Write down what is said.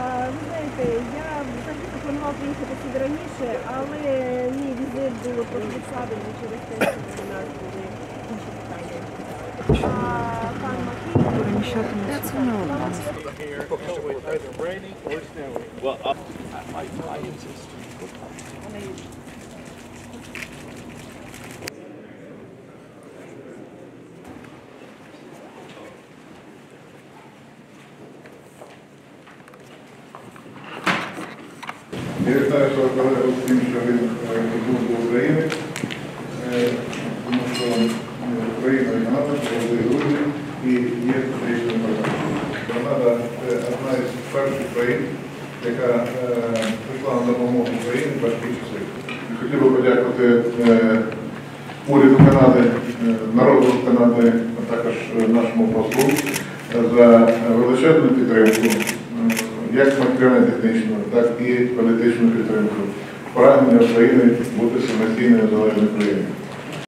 А, ви знаєте, я взагалі планував приїхати сюди раніше, але мій візит було трохи відкладено через те, що у нас були інші питання. А пан Макій... Я вітаю свого колегу з тим, що він е, прибув до України, Е, тому що е, Україна і це були друзі і є стратегічним партнером. Канада це одна із перших країн, яка е, прийшла на допомогу Україні в важкі часи. Хотів би подякувати е, уряду Канади, е, народу Канади, а також е, нашому послу за величезну підтримку, е, як матеріально-технічну, так і політичну підтримку. Прагнення України бути самостійною незалежною країною.